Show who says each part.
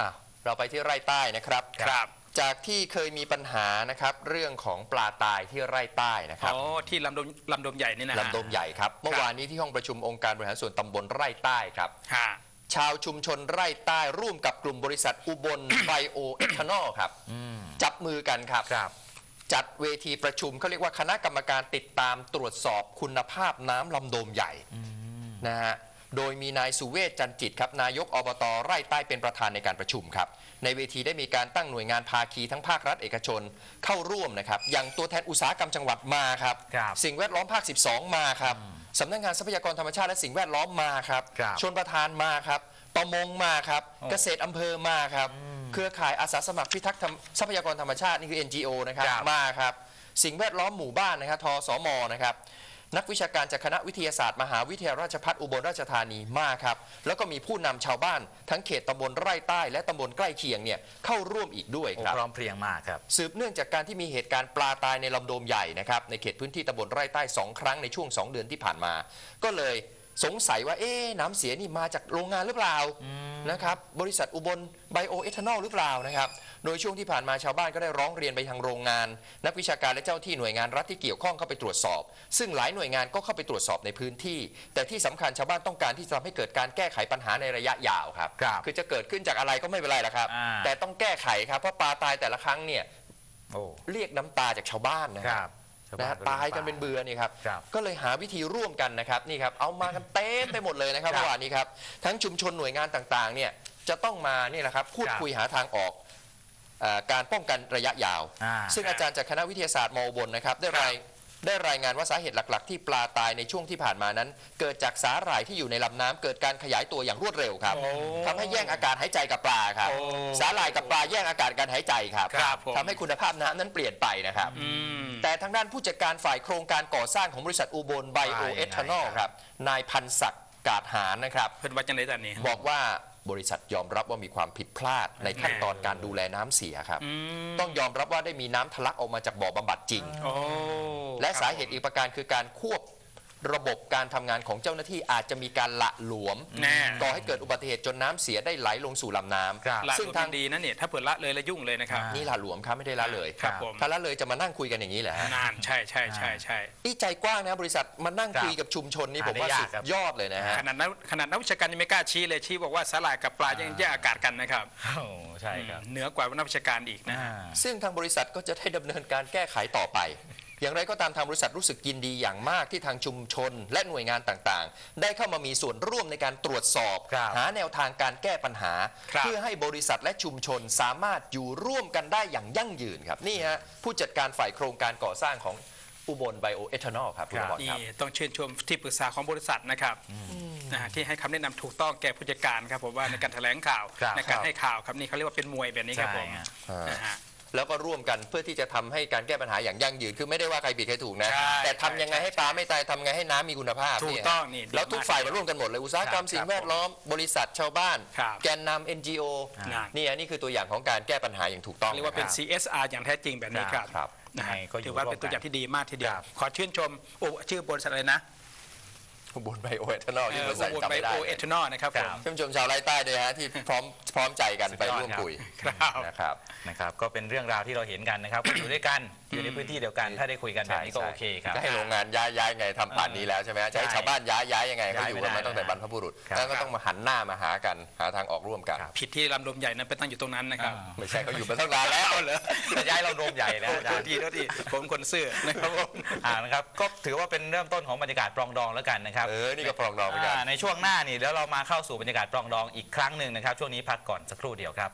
Speaker 1: อะเราไปที่ไร่ใต้นะครับ
Speaker 2: ครับ
Speaker 1: จากที่เคยมีปัญหานะครับ เรื่องของปลาตายที่ไร่ใต้นะครับ
Speaker 2: อ๋อที่ลำดมลำดมใหญ่นี่นะฮะ
Speaker 1: ลำดมใหญ่ครับ เมื่อวานนี้ที่ห้องประชุมองค์การบริหารส่วนตำบลไร่ใต้ครับ
Speaker 2: ฮะ
Speaker 1: ชาวชุมชนไร่ใต้ร่วมกับกลุ่มบริษัทอุบล ไบโอเอทานอลครับ จับมือกันครับ
Speaker 3: ครับ
Speaker 1: จัดเวทีประชุมเขาเรียกว่าคณะกรรมการติดตามตรวจสอบคุณภาพน้ำลำโดมใหญ่นะฮะ โดยมีนายสุเวศจันจิตครับนายกอบตไร่ใต้เป็นประธานในการประชุมครับ ในเวทีได้มีการตั้งหน่วยงานภาคีทั้งภาครัฐเอกชนเข้าร่วมนะครับ อย่างตัวแทนอุตสาหกรรมจังหวัดมาครับ
Speaker 3: ครับ
Speaker 1: สิ่งแวดล้อมภาค 12 มาครับสำนักงานทรัพยากรธรรมชาติและสิ่งแวดล้อมมาครับ
Speaker 3: ครับ
Speaker 1: ชนประธานมาครับประมงมาครับ
Speaker 3: โอ้
Speaker 1: เกษตรอำเภอมาครับ เครือข่ายอาสาสมัครพิทักษ์ธรรมทรัพยากรธรรมชาตินี่คือ NGO นะครับ
Speaker 3: ครับ
Speaker 1: มาครับ สิ่งแวดล้อมหมู่บ้านนะครับทสมนะครับ นักวิชาการจากคณะวิทยาศาสตร์มหาวิทยาลัยราชภัฏอุบลราชธานีมาครับ แล้วก็มีผู้นำชาวบ้าน ทั้งเขตตำบลไร่ใต้ และตำบลใกล้เคียงเนี่ยเข้าร่วมอีกด้วยครับ
Speaker 3: พร้อมเพรียงมากครับ
Speaker 1: สืบเนื่องจากการที่มีเหตุการณ์ปลาตายในลำโดมใหญ่นะครับในเขตพื้นที่ตำบลไร่ใต้ 2 ครั้งในช่วง 2 เดือนที่ผ่านมา ก็เลย สงสัยว่าเอ๊ะน้ำเสียนี่มาจากโรงงานหรือเปล่านะครับบริษัทอุบลไบโอเอทานอลหรือเปล่านะครับโดยช่วงที่ผ่านมาชาวบ้านก็ได้ร้องเรียนไปทางโรงงาน นักวิชาการและเจ้าที่หน่วยงานรัฐที่เกี่ยวข้องเข้าไปตรวจสอบ ซึ่งหลายหน่วยงานก็เข้าไปตรวจสอบในพื้นที่ แต่ที่สำคัญชาวบ้านต้องการที่จะทำให้เกิดการแก้ไขปัญหาในระยะยาวครับ
Speaker 3: ครับ
Speaker 1: คือจะเกิดขึ้นจากอะไรก็ไม่เป็นไรละครับ
Speaker 3: อ่า
Speaker 1: แต่ต้องแก้ไขครับเพราะปลาตายแต่ละครั้งเนี่ย
Speaker 3: โอ้
Speaker 1: เรียกน้ำตาจากชาวบ้านนะ
Speaker 3: ค
Speaker 1: ค
Speaker 3: รั
Speaker 1: รั
Speaker 3: บบชว
Speaker 1: นะ
Speaker 3: บ้
Speaker 1: ฮะ
Speaker 3: ก็
Speaker 1: ตายกันเป็นเบือนี่ครับ
Speaker 3: ครับ
Speaker 1: ก็เลยหาวิธีร่วมกันนะครับนี่ครับเอามากันเต็มไปหมดเลยนะครับ
Speaker 3: ครับ
Speaker 1: เมื่อวานนี้ครับทั้งชุมชนหน่วยงานต่างๆเนี่ยจะต้องมานี่แหละครับพูด
Speaker 3: ครับ
Speaker 1: คุยหาทางออกเอ่อการป้องกันระยะยาว
Speaker 3: อ่า
Speaker 1: ซึ่งอาจารย์จากคณะวิทยาศาสตร์มอบนนะครับได้ราย ได้รายงานว่าสาเหตุหลัก ๆ ที่ปลาตายในช่วงที่ผ่านมานั้น เกิดจากสาหร่ายที่อยู่ในลำน้ำเกิดการขยายตัวอย่างรวดเร็วครับ
Speaker 2: โอ้
Speaker 1: ทำให้แย่งอากาศหายใจกับปลาครับ
Speaker 2: โอ้
Speaker 1: สาหร่ายกับปลาแย่งอากาศการหายใจครับ
Speaker 2: ครับผม
Speaker 1: ทำให้คุณภาพน้ำนั้นเปลี่ยนไปนะครับ
Speaker 2: อืม
Speaker 1: แต่ทางด้านผู้จัดการฝ่ายโครงการก่อสร้างของบริษัทอุบลไบโอ
Speaker 3: ว่ายังไง
Speaker 1: เอทานอล
Speaker 3: ครับ
Speaker 1: ครับ นายพันศักดิ์กาดหารนะครับ
Speaker 2: เพิ่นว่าจังได๋ตอนนี้
Speaker 1: บอกว่า บริษัทยอมรับว่ามีความผิดพลาดในขั้นตอนการดูแลน้ำเสียครับ
Speaker 2: อืม
Speaker 1: ต้องยอมรับว่าได้มีน้ำทะลักออกมาจากบ่อบำบัดจริง
Speaker 2: โอ้
Speaker 1: และ
Speaker 2: ครับ
Speaker 1: สาเหตุอีกประการคือการควบ ระบบการทำงานของเจ้าหน้าที่อาจจะมีการละหลวม
Speaker 2: แน่
Speaker 1: ก่อให้เกิดอุบัติเหตุจนน้ำเสียได้ไหลลงสู่ลำน้
Speaker 3: ครับ
Speaker 2: ละำ
Speaker 1: ซึ่ง
Speaker 2: ซึ่ง
Speaker 1: ทา
Speaker 2: ทางงดีนะเนี่ยถ้าเปิดละเลยแล้วยุ่งเลยนะครับ
Speaker 3: อ่า
Speaker 1: นี่ละหลวมครับไม่ได้ละเลย
Speaker 2: ครับผม
Speaker 1: ถ้าละเลยจะมานั่งคุยกันอย่างนี้แหละ
Speaker 2: นานใช่ใช่ใช่ใช่
Speaker 1: นี่ใจกว้างนะบริษัทมานั่ง
Speaker 3: ครับ
Speaker 1: คุยกับชุมชนนี่
Speaker 3: หา
Speaker 1: ผมว่า
Speaker 3: ได้ยาก
Speaker 1: สุด
Speaker 3: ครับ
Speaker 1: ยอดเลยนะฮะ
Speaker 2: ขนาดนักขนาดนักวิชาการยังไม่กล้าชี้เลยชี้บอกว่าสาหร่ายกับปลายังแยกอากาศกันนะครับ
Speaker 3: โอ้ใช่ครับ
Speaker 2: เหนือกว่านักวิชาการอีกนะ
Speaker 3: อ่า
Speaker 2: ฮะ
Speaker 1: ซึ่งทางบริษัทก็จะได้ดำเนินการแก้ไขต่อไป อย่างไรก็ตามทางบริษัทรู้สึกยินดีอย่างมากที่ทางชุมชน และหน่วยงานต่างๆ ได้เข้ามามีส่วนร่วมในการตรวจสอบ
Speaker 3: ครับ
Speaker 1: หาแนวทางการแก้ปัญหา
Speaker 2: ครับ
Speaker 1: เพื่อให้บริษัทและชุมชนสามารถอยู่ร่วมกันได้อย่างยั่งยืนครับ นี่ฮะผู้จัดการฝ่ายโครงการก่อสร้างของอุบลไบโอเอทานอลครับคุณ
Speaker 3: ครับ
Speaker 1: บอลค
Speaker 2: นี่
Speaker 1: รับ
Speaker 2: ต้องชื่นชมที่ปรึกษาของบริษัทนะครับนะฮะที่ให้คำแนะนำถูกต้องแก่ผู้จัดการครับผมว่าในการแถลงข่าว
Speaker 3: ครับ
Speaker 2: ในการให้ข่าวครับนี่เขาเรียกว่าเป็นมวยแบบนี้ครับผม
Speaker 3: ใช่ฮะ
Speaker 2: นะฮะ
Speaker 1: แล้วก็ร่วมกันเพื่อที่จะทำให้การแก้ปัญหาอย่างยั่งยืน คือไม่ได้ว่าใครผิดใครถูกนะ
Speaker 2: ใช่
Speaker 1: แต่ทำยังไงให้ปลาไม่ตายทำไงให้น้ำมีคุณภาพ
Speaker 2: ถูก
Speaker 1: เนี่ย
Speaker 2: ต้องนี่ดี
Speaker 1: แล้วทุก
Speaker 2: มาก
Speaker 1: ฝ่ายมาร่วมกันหมดเลยอุตสาหกรรม
Speaker 3: ครับ
Speaker 1: สิ่งแวดล้อมบริษัทชาวบ้าน
Speaker 2: ครับ
Speaker 1: แกนนำ NGO
Speaker 2: นั่น
Speaker 1: นี่อันนี้คือตัวอย่างของการแก้ปัญหาอย่างถูกต้อง
Speaker 2: เรียกว่าเป็นะ
Speaker 1: คบ
Speaker 2: CSR อย่างแท้จริงแบบนี้ครับ
Speaker 1: ครับ
Speaker 2: นะฮะ
Speaker 3: ยังไงก็อยู่
Speaker 2: ถือว่า
Speaker 3: ร่วม
Speaker 2: เป็นตัวอย่างที่ดีมากทีเดียว
Speaker 3: ครับ
Speaker 2: ขอชื่นชมโอ้ชื่อบริษัทอะไรนะ
Speaker 1: อุ บลไบโอเอทานอลที่บริษัท
Speaker 2: อุบล
Speaker 1: จำ
Speaker 2: ไบ
Speaker 1: ไม่ได้
Speaker 2: โอเอทานอลนะครับผม
Speaker 1: ท่านผู้ชมชาวไร่ใต้ด้วยฮะที่พร้อมพร้อมใจกันไปร่วมคุย
Speaker 2: ครับ
Speaker 1: นะครับ
Speaker 3: นะครับ ก็เป็นเรื่องราวที่เราเห็นกันนะครับก็อยู่ด้วยกันอยู่ในพื้นที่เดียวกันถ้าได้คุยกันแบบนี้ก็โอเคครับ
Speaker 1: จะให้โรงงานย้ายย้ายไงทำป่านนี้แล้วใช่ไหมจะให้
Speaker 3: ใช่
Speaker 1: ชาวบ้านย้ายย้ายยังไงเขา
Speaker 3: ย้าย
Speaker 1: อยู่
Speaker 3: ไม่
Speaker 1: กันมา
Speaker 3: ได้
Speaker 1: ตั้งแต่บรรพบุรุษ
Speaker 3: ครับ
Speaker 1: แล้วก็ต้องมาหันหน้ามาหากันหาทางออกร่วมกัน
Speaker 3: ครับ
Speaker 2: ผิดที่ลำลมใหญ่นั้นไปตั้งอยู่ตรงนั้นนะครับ
Speaker 3: อ่า
Speaker 1: ไม่ใช่เขาอยู่มาตั้งนานแล้ว
Speaker 2: เหรอ
Speaker 3: จะย้ายเราโดมใหญ่นะอา
Speaker 2: โท
Speaker 3: จาร
Speaker 2: ษ
Speaker 3: ย์
Speaker 2: ทีโทษทีผมคนซื่อนะครับผม
Speaker 3: อ่านะครับก็ถือว่าเป็นเริ่มต้นของบรรยากาศปรองดองแล้วกันนะครับ
Speaker 1: เออ นี่ก็ปรองดองเหมือนกัน
Speaker 3: อ่าในช่วงหน้านี่เดี๋ยวเรามาเข้าสู่บรรยากาศปรองดองอีกครั้งหนึ่งนะครับ ช่วงนี้พักก่อนสักครู่เดียวครับ